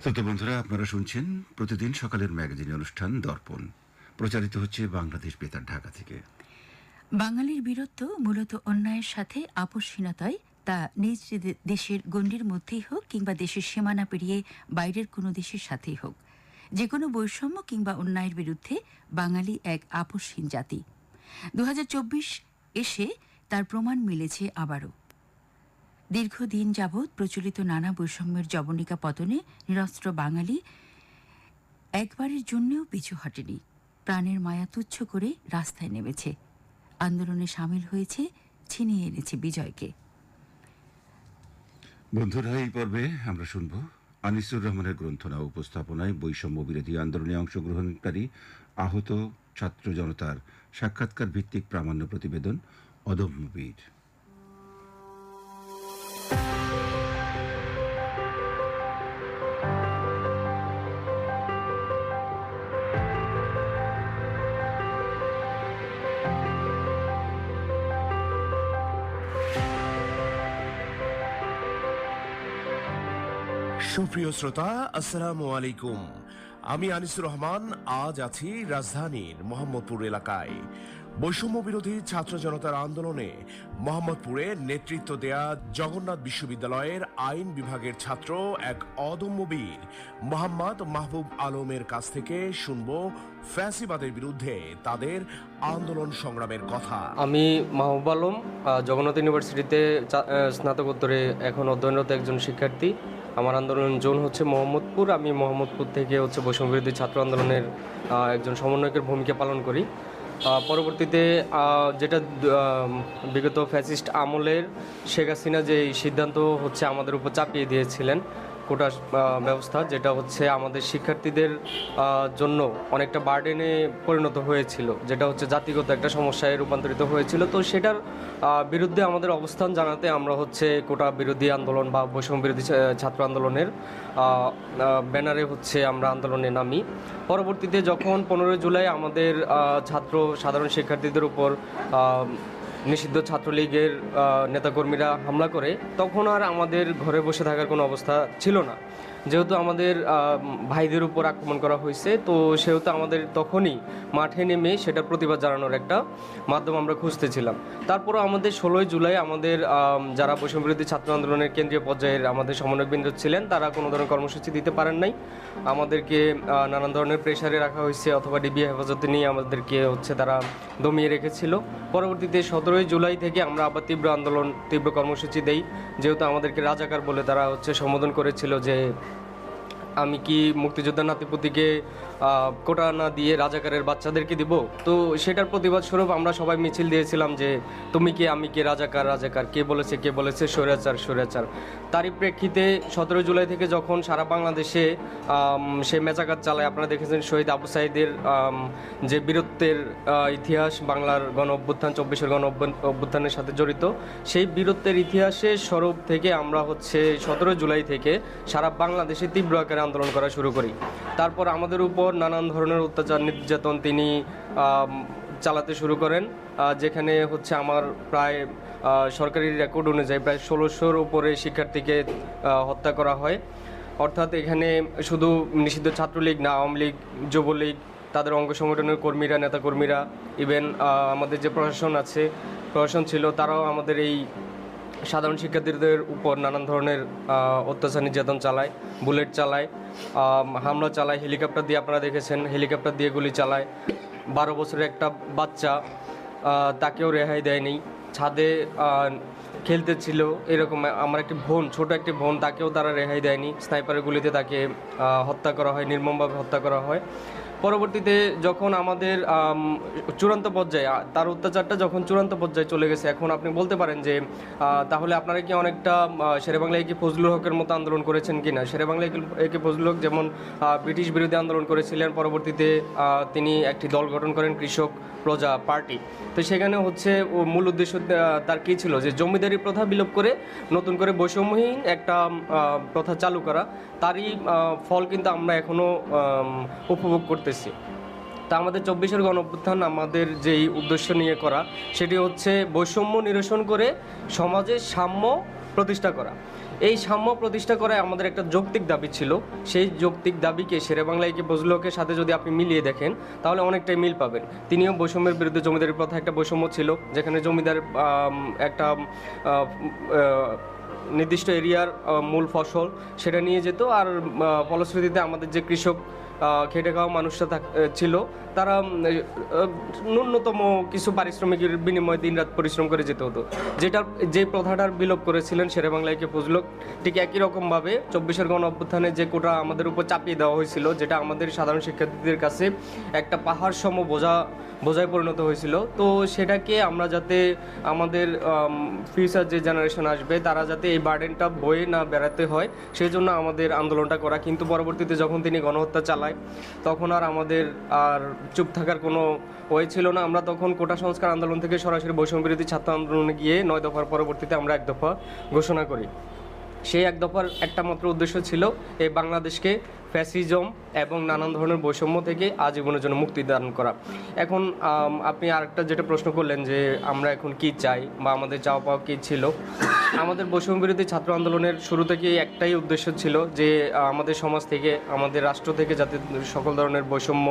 শ্রোতা বন্ধুরা, আপনারা শুনছেন প্রতিদিন সকালের ম্যাগাজিন অনুষ্ঠান দর্পণ। প্রচারিত হচ্ছে বাংলাদেশ বেতার ঢাকা থেকে। বাঙালির বীরত্ব মূলত অন্যায়ের সাথে আপোষহীনতায়, তা নিজ দেশের গণ্ডির মধ্যেই হোক কিংবা দেশের সীমানা পেরিয়ে বাইরের কোনো দেশের সাথেই হোক। যে কোনো বৈষম্য কিংবা অন্যায়ের বিরুদ্ধে বাঙালি এক আপোষহীন জাতি। দু হাজার চব্বিশ এসে তার প্রমাণ মিলেছে আবারও। দীর্ঘদিন যাবৎ প্রচলিত নানা বৈষম্যের জবনিকা পতনে নিরস্ত্র বাঙালি একবারের জন্যও পিছু হটেনি। প্রাণের মায়া তুচ্ছ করে রাস্তায় নেমেছে। আন্দোলনে সামিল হয়েছে, ছিনিয়ে এনেছে বিজয়কে। বন্ধুরা, এই পর্বে আমরা শুনব আনিসুর রহমানের গ্রন্থনা উপস্থাপনায় বৈষম্য বিরোধী আন্দোলনে অংশগ্রহণকারী আহত ছাত্র জনতার সাক্ষাৎকার ভিত্তিক প্রামাণ্য প্রতিবেদন অদম্য বীর সুপ্রিয় শ্রোতা আসসালামু আলাইকুম। আমি আনিসুর রহমান আজ আছি রাজধানীর মোহাম্মদপুর এলাকায়। বৈষম্য বিরোধী ছাত্র জনতার আন্দোলনে মোহাম্মদপুরে নেতৃত্ব দেয়া জগন্নাথ বিশ্ববিদ্যালয়ের আইন বিভাগের ছাত্র এক অদম্য বীর, মোহাম্মদ মাহবুব আলমের কাছ থেকে শুনব ফ্যাসিবাদের বিরুদ্ধে তাদের আন্দোলন সংগ্রামের কথা। আমি মাহবুব আলম জগন্নাথ ইউনিভার্সিটিতে স্নাতকোত্তরে এখন অধ্যয়নরত একজন শিক্ষার্থী। আমার আন্দোলন জোন হচ্ছে মোহাম্মদপুর। আমি মোহাম্মদপুর থেকে হচ্ছে বৈষম্য বিরোধী ছাত্র আন্দোলনের একজন সমন্বয়কের ভূমিকা পালন করি। পরবর্তীতে যেটা বিগত ফ্যাসিস্ট আমলের শেখ হাসিনা যে সিদ্ধান্ত হচ্ছে আমাদের উপর চাপিয়ে দিয়েছিলেন কোটা ব্যবস্থা, যেটা হচ্ছে আমাদের শিক্ষার্থীদের জন্য অনেকটা বার্ডেনে পরিণত হয়েছিল, যেটা হচ্ছে জাতিগত একটা সমস্যায় রূপান্তরিত হয়েছিল। তো সেটার বিরুদ্ধে আমাদের অবস্থান জানাতে আমরা হচ্ছে কোটা বিরোধী আন্দোলন বা বৈষম্য বিরোধী ছাত্র আন্দোলনের ব্যানারে হচ্ছে আমরা আন্দোলনে নামি। পরবর্তীতে যখন পনেরোই জুলাই আমাদের ছাত্র সাধারণ শিক্ষার্থীদের উপর নিষিদ্ধ ছাত্রলীগের নেতাকর্মীরা হামলা করে, তখন আর আমাদের ঘরে বসে থাকার কোনো অবস্থা ছিল না। যেহেতু আমাদের ভাইদের উপর আক্রমণ করা হয়েছে, তো সেহেতু আমাদের তখনই মাঠে নেমে সেটার প্রতিবাদ জানানোর একটা মাধ্যম আমরা খুঁজতেছিলাম। তারপরও আমাদের ষোলোই জুলাই আমাদের যারা বৈষম্য বিরোধী ছাত্র আন্দোলনের কেন্দ্রীয় পর্যায়ের আমাদের সমন্বয়কবৃন্দ ছিলেন, তারা কোনো ধরনের কর্মসূচি দিতে পারেন নাই। আমাদেরকে নানান ধরনের প্রেশারে রাখা হয়েছে অথবা ডিবি হেফাজতে নিয়ে আমাদেরকে হচ্ছে তারা দমিয়ে রেখেছিল। পরবর্তীতে সতেরোই জুলাই থেকে আমরা আবার তীব্র আন্দোলন, তীব্র কর্মসূচি দেই। যেহেতু আমাদেরকে রাজাকার বলে তারা হচ্ছে সম্বোধন করেছিল যে আমি কি মুক্তিযোদ্ধা নাতিপতিকে কোটা না দিয়ে রাজাকারের বাচ্চাদেরকে দিব। তো সেটার প্রতিবাদ স্বরূপ আমরা সবাই মিছিল দিয়েছিলাম যে, তুমি কে? আমি কে? রাজাকার রাজাকার। কে বলেছে কে বলেছে? স্বৈরাচার স্বৈরাচার। তারই প্রেক্ষিতে সতেরো জুলাই থেকে যখন সারা বাংলাদেশে সে মেচাকাত চালায়, আপনারা দেখেছেন শহীদ আবু সাইদের যে বীরত্বের ইতিহাস বাংলার গণ অভ্যুত্থান, চব্বিশের গণ অভ্যুত্থান- অভ্যুত্থানের সাথে জড়িত। সেই বীরত্বের ইতিহাসের স্বরূপ থেকে আমরা হচ্ছে সতেরো জুলাই থেকে সারা বাংলাদেশে তীব্র আকারে আন্দোলন করা শুরু করি। তারপর আমাদের উপর নানান ধরনের অত্যাচার, নির্যাতন তিনি চালাতে শুরু করেন। যেখানে হচ্ছে আমার প্রায় সরকারি রেকর্ড অনুযায়ী প্রায় ষোলোশোর উপরে শিক্ষার্থীকে হত্যা করা হয়। অর্থাৎ এখানে শুধু নিষিদ্ধ ছাত্রলীগ না, আওয়ামী লীগ, যুবলীগ, তাদের অঙ্গ সংগঠনের কর্মীরা, নেতাকর্মীরা, ইভেন আমাদের যে প্রশাসন আছে, প্রশাসন ছিল, তারাও আমাদের এই সাধারণ শিক্ষার্থীদের উপর নানান ধরনের অত্যাচার নির্যাতন চালায়, বুলেট চালায় হামলা চালায়, হেলিকপ্টার দিয়ে আপনারা দেখেছেন, হেলিকপ্টার দিয়ে গুলি চালায়। বারো বছরের একটা বাচ্চা তাকেও রেহাই দেয়নি। ছাদে আহ, খেলতেছিল এরকম আমার একটি বোন ছোট একটি বোন তাকেও তারা রেহাই দেয়নি। স্নাইপারের গুলিতে তাকে হত্যা করা হয় নির্মমভাবে হত্যা করা হয়। পরবর্তীতে যখন আমাদের চূড়ান্ত পর্যায়ে তার অত্যাচারটা যখন চূড়ান্ত পর্যায়ে চলে গেছে এখন আপনি বলতে পারেন যে তাহলে আপনারা কি অনেকটা শেরেবাংলা একে ফজলুল হকের মতো আন্দোলন করেছেন কিনা? শেরেবাংলা একে ফজলুল হক যেমন ব্রিটিশ বিরোধী আন্দোলন করেছিলেন পরবর্তীতে তিনি একটি দল গঠন করেন কৃষক প্রজা পার্টি। তো সেখানে হচ্ছে মূল উদ্দেশ্য তার কী ছিল? যে জমিদারি প্রথা বিলোপ করে নতুন করে বৈষম্যহীন একটা প্রথা চালু করা, তারই ফল কিন্তু আমরা এখনও উপভোগ করতেছি। তা আমাদের চব্বিশের গণ আমাদের যেই উদ্দেশ্য নিয়ে করা, সেটি হচ্ছে বৈষম্য নিরসন করে সমাজের সাম্য প্রতিষ্ঠা করা। এই সাম্য প্রতিষ্ঠা করায় আমাদের একটা যৌক্তিক দাবি ছিল। সেই যৌক্তিক দাবিকে শেরে বাংলাইকে বজলুকের সাথে যদি আপনি মিলিয়ে দেখেন, তাহলে অনেকটাই মিল পাবেন। তিনিও বৈষম্যের বিরুদ্ধে জমিদারি প্রথা একটা বৈষম্য ছিল, যেখানে জমিদার একটা নির্দিষ্ট এরিয়ার মূল ফসল সেটা নিয়ে যেত। আর ফলশ্রুতিতে আমাদের যে কৃষক খেটে খাওয়া মানুষরা ছিল তারা ন্যূনতম কিছু পারিশ্রমিকের বিনিময়ে দিনরাত পরিশ্রম করে যেতে হতো। যেটা, যে প্রথাটার বিলোপ করেছিলেন শেরে বাংলাইকে ফজলক ঠিক একই রকমভাবে চব্বিশের গণ অভ্যুত্থানে যে কোটা আমাদের উপর চাপিয়ে দেওয়া হয়েছিল, যেটা আমাদের সাধারণ শিক্ষার্থীদের কাছে একটা পাহাড় সম বোঝা, বোঝায় পরিণত হয়েছিল। তো সেটাকে আমরা যাতে আমাদের ফিউচার যে জেনারেশন আসবে, তারা যাতে এই বার্ডেনটা বয়ে না বেড়াতে হয় সেই জন্য আমাদের আন্দোলনটা করা। কিন্তু পরবর্তীতে যখন তিনি গণহত্যা চালায়, তখন আর আমাদের আর চুপ থাকার কোনো ওয়ে ছিল না। আমরা তখন কোটা সংস্কার আন্দোলন থেকে সরাসরি বৈষম্য বিরোধী ছাত্র আন্দোলনে গিয়ে নয় দফার পরবর্তীতে আমরা এক দফা ঘোষণা করি। সেই এক দফার একটা মাত্র উদ্দেশ্য ছিল এই বাংলাদেশকে ফ্যাসিজম এবং নানান ধরনের বৈষম্য থেকে আজীবনের জন্য মুক্তি দান করা। এখন আপনি আরেকটা যেটা প্রশ্ন করলেন যে আমরা এখন কি চাই বা আমাদের চাওয়া পাওয়া কী ছিল? আমাদের বৈষম্য বিরোধী ছাত্র আন্দোলনের শুরু থেকেই একটাই উদ্দেশ্য ছিল যে আমাদের সমাজ থেকে, আমাদের রাষ্ট্র থেকে যাতে সকল ধরনের বৈষম্য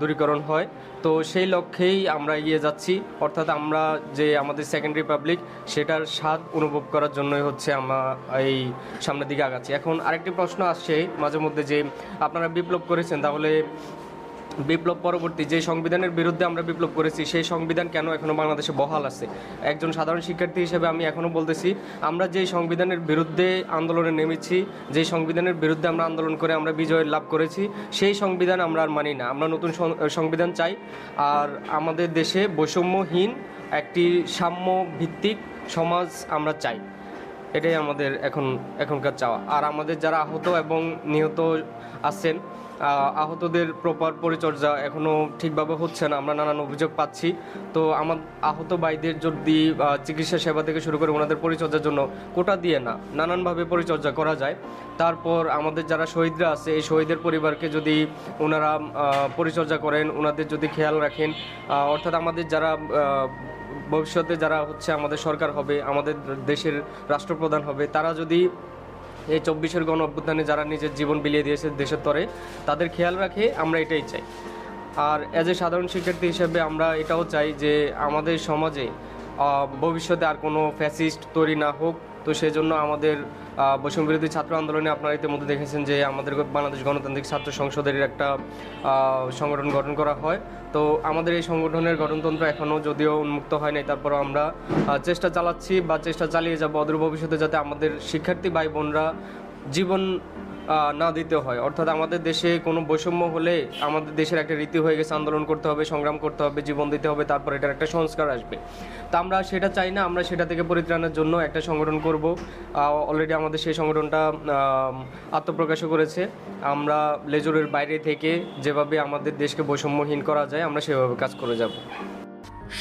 দূরীকরণ হয়। তো সেই লক্ষ্যেই আমরা এগিয়ে যাচ্ছি। অর্থাৎ আমরা যে আমাদের সেকেন্ড রিপাবলিক সেটার স্বাদ অনুভব করার জন্যই হচ্ছে আমরা এই সামনের দিকে আগাচ্ছি। এখন আরেকটি প্রশ্ন আসছে মাঝে মধ্যে যে, আপনারা বিপ্লব করেছেন, তাহলে বিপ্লব পরবর্তী যে সংবিধানের বিরুদ্ধে আমরা বিপ্লব করেছি, সেই সংবিধান কেন এখনও বাংলাদেশে বহাল আছে? একজন সাধারণ শিক্ষার্থী হিসেবে আমি এখনও বলতেছি, আমরা যে সংবিধানের বিরুদ্ধে আন্দোলনে নেমেছি, যে সংবিধানের বিরুদ্ধে আমরা আন্দোলন করে আমরা বিজয় লাভ করেছি, সেই সংবিধান আমরা আর মানি না। আমরা নতুন সংবিধান চাই আর আমাদের দেশে বৈষম্যহীন একটি সাম্য ভিত্তিক সমাজ আমরা চাই। এটাই আমাদের এখন, এখনকার চাওয়া। আর আমাদের যারা আহত এবং নিহত আছেন আহতদের প্রপার পরিচর্যা এখনও ঠিকভাবে হচ্ছে না, আমরা নানান অভিযোগ পাচ্ছি। তো আমার আহত ভাইদের যদি চিকিৎসা সেবা থেকে শুরু করে ওনাদের পরিচর্যার জন্য কোটা দিয়ে না, নানানভাবে পরিচর্যা করা যায়। তারপর আমাদের যারা শহীদরা আছে, এই শহীদের পরিবারকে যদি ওনারা পরিচর্যা করেন, ওনাদের যদি খেয়াল রাখেন অর্থাৎ আমাদের যারা ভবিষ্যতে যারা হচ্ছে আমাদের সরকার হবে, আমাদের দেশের রাষ্ট্রপ্রধান হবে, তারা যদি এই চব্বিশের গণ অভ্যুত্থানে যারা নিজের জীবন বিলিয়ে দিয়েছে দেশের তরে, তাদের খেয়াল রাখে আমরা এটাই চাই। আর অ্যাজ এ সাধারণ শিক্ষার্থী হিসেবে আমরা এটাও চাই যে আমাদের সমাজে ভবিষ্যতে আর কোনো ফ্যাসিস্ট তৈরি না হোক তো সেই জন্য আমাদের আহ, বৈষম্য বিরোধী ছাত্র আন্দোলনে আপনারা ইতিমধ্যে দেখেছেন যে আমাদের বাংলাদেশ গণতান্ত্রিক ছাত্র সংসদের একটা সংগঠন গঠন করা হয়। তো আমাদের এই সংগঠনের গঠনতন্ত্র এখনও যদিও উন্মুক্ত হয় নাই তারপরও আমরা চেষ্টা চালাচ্ছি বা চেষ্টা চালিয়ে যাব অদূর ভবিষ্যতে যাতে আমাদের শিক্ষার্থী ভাই বোনরা জীবন না দিতে হয়। অর্থাৎ আমাদের দেশে কোনো বৈষম্য হলে আমাদের দেশের একটা রীতি হয়ে গেছে আন্দোলন করতে হবে সংগ্রাম করতে হবে জীবন দিতে হবে তারপর এটার একটা সংস্কার আসবে। তা আমরা সেটা চাই না আমরা সেটা থেকে পরিত্রাণের জন্য একটা সংগঠন করব। অলরেডি আমাদের সেই সংগঠনটা আহ, আত্মপ্রকাশও করেছে। আমরা লেজুরের বাইরে থেকে যেভাবে আমাদের দেশকে বৈষম্যহীন করা যায় আমরা সেভাবে কাজ করে যাব।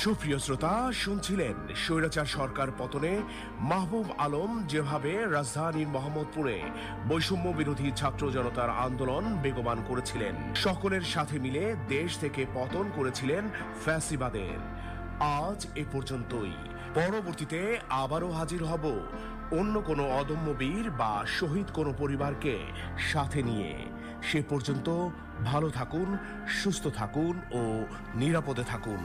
সুপ্রিয় শ্রোতা, শুনছিলেন স্বৈরাচার সরকার পতনে মাহবুব আলম যেভাবে রাজধানীর মোহাম্মদপুরে বৈষম্য বিরোধী ছাত্র জনতার আন্দোলন বেগবান করেছিলেন। সকলের সাথে মিলে দেশ থেকে পতন করেছিলেন ফ্যাসিবাদের। আজ এ পর্যন্তই। পরবর্তীতে আবারও হাজির হব অন্য কোনো অদম্য বীর বা শহীদ কোনো পরিবারকে সাথে নিয়ে। সে পর্যন্ত ভালো থাকুন, সুস্থ থাকুন ও নিরাপদে থাকুন।